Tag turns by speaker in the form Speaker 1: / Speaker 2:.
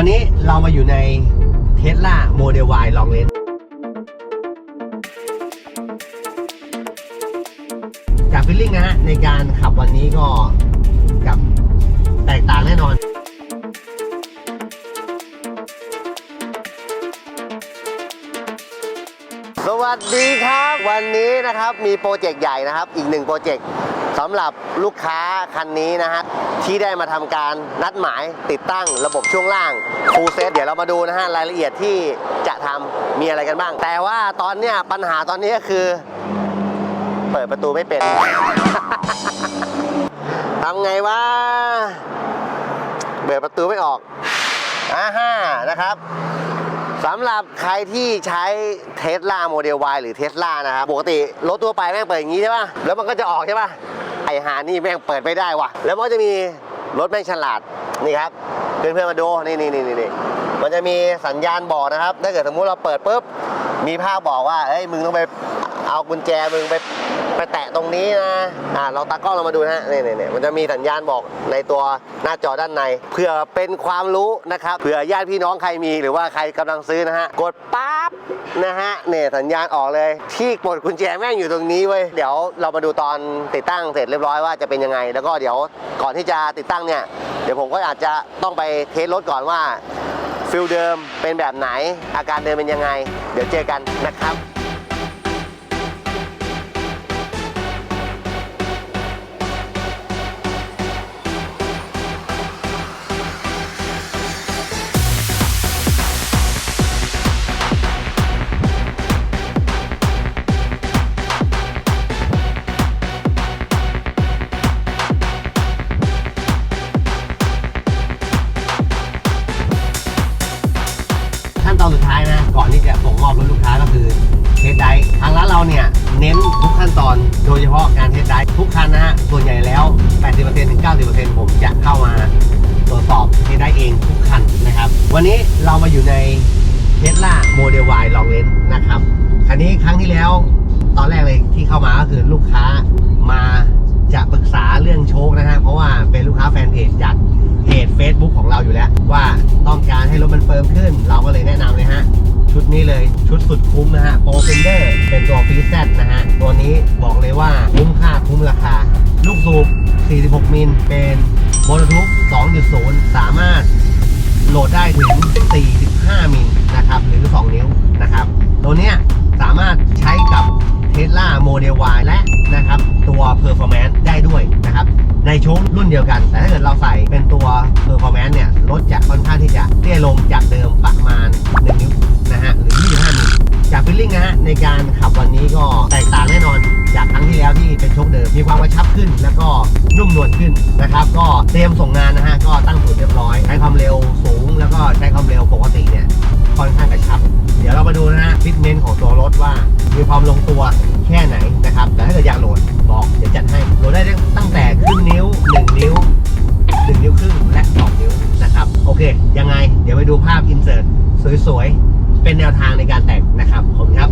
Speaker 1: วันนี้เรามาอยู่ในเทสลาโมเดล Y ลองเลนจากฟิลลิ่งนะฮะ ในการขับวันนี้ก็กับแตกต่างแน่นอน สวัสดีครับ วันนี้นะครับมีโปรเจกต์ใหญ่นะครับ อีกหนึ่งโปรเจกต์ สำหรับลูกค้าคันนี้นะฮะที่ได้มาทำการนัดหมายติดตั้งระบบช่วงล่างฟูลเซตเดี๋ยวเรามาดูนะฮะรายละเอียดที่จะทำมีอะไรกันบ้าง แต่ว่าตอนเนี้ยปัญหาตอนนี้ก็คือ เปิดประตูไม่เป็นทำไงวะเปิดประตูไม่ออกอ่าฮ่านะครับสำหรับใครที่ใช้เทสลาโมเดล Y หรือเทสลานะครับ ปกติรถทั่วไปแม่งเปิดอย่างนี้ใช่ป่ะ แล้วมันก็จะออกใช่ป่ะ หานี่แม่งเปิดไม่ได้ว่ะ แล้วมันก็จะมีรถแม่งฉลาดนี่ครับเพื่อนๆมาดูนี่นี่นี่นี่มันจะมีสัญญาณบอกนะครับ ถ้าเกิดสมมุติเราเปิดปุ๊บมีภาพบอกว่าเอ้ยมึงต้องไปเอากุญแจมึงไปไปแตะตรงนี้นะอ่าเราตากล้องเรามาดูนะฮะนี่นี่นี่มันจะมีสัญญาณบอกในตัวหน้าจอด้านในเพื่อเป็นความรู้นะครับเผื่อญาติพี่น้องใครมีหรือว่าใครกำลังซื้อนะฮะกดปั๊ บนะฮะเนี่ยสัญญาณออกเลย ที่กดกุญแจแม่งอยู่ตรงนี้เว้ยเดี๋ยวเรามาดูตอนติดตั้งเสร็จเรียบร้อยว่าจะเป็นยังไง แล้วก็เดี๋ยวก่อนที่จะติดตั้งเนี่ยเดี๋ยวผมก็อาจจะต้องไปเทสรถก่อนว่าฟิลเดิมเป็นแบบไหนอาการเดิมเป็นยังไง เดี๋ยวเจอกันนะครับ ดท้ายนะ ก่อนที่จะส่งมอบรถลูกค้าก็คือเทสไดร์ทางร้านเราเนี่ยเน้นทุกขั้นตอน โดยเฉพาะการเทสไดร์ทุกคันนะฮะ ส่วนใหญ่แล้ว 80%ถึง 90%ผมจะเข้ามาตรวจสอบเทสไดร์เองทุกคันนะครับ วันนี้เรามาอยู่ในเทสลาโมเดล Y ลองเลนนะครับ คันนี้ครั้งที่แล้วตอนแรกเลยที่เข้ามาก็คือลูกค้า รให้รถมันเฟิร์มขึ้น เราก็เลยแนะนำเลยฮะ ชุดนี้เลยชุดสุดคุ้มนะฮะโปรเฟนเดอร์เป็นตัวฟีแซนะฮะ ตัวนี้บอกเลยว่าคุ้มค่าคุ้มราคา ลูกสูบ 46 มิลเป็นบลูทูธ2.0 สามารถโหลดได้ถึง 45 มิลนะครับ หรือ 2 นิ้วนะครับ ตัวเนี้ยสามารถใช้กับ Tesla Model Y และนะครับตัว Performance ได้ด้วยนะครับในโชครุ่นเดียวกัน แต่ถ้าเกิดเราใส่เป็นตัว Performance เนี่ยรถจะค่อนข้างที่จะเตี้ยลงจากเดิมประมาณ 1 นิ้วนะฮะหรือ 25มิลจากฟิลลิ่งนะฮะในการขับวันนี้ก็แตกต่างแน่นอน จากครั้งที่แล้วที่เป็นโชคเดิมมีความกระชับขึ้น แล้วก็นุ่มนวลขึ้นนะครับ ก็เตรียมส่งงานนะฮะก็ตั้งศูนเรียบร้อยใช้ความเร็วสูง แล้วก็ใช้ความเร็วปกติเนี่ยค่อนข้างกระ ฟิตเมนต์ของตัวรถว่า มีความลงตัวแค่ไหนนะครับ แต่ถ้าเกิดอยากโหลดบอกเดี๋ยวจัดให้โหลดได้ตั้งแต่ครึ่งนิ้ว 1 นิ้ว 1 นิ้วครึ่งและ 2 นิ้วนะครับ โอเค ยังไงเดี๋ยวไปดูภาพอินเสิร์ตสวยๆ เป็นแนวทางในการแตะนะครับผมครับ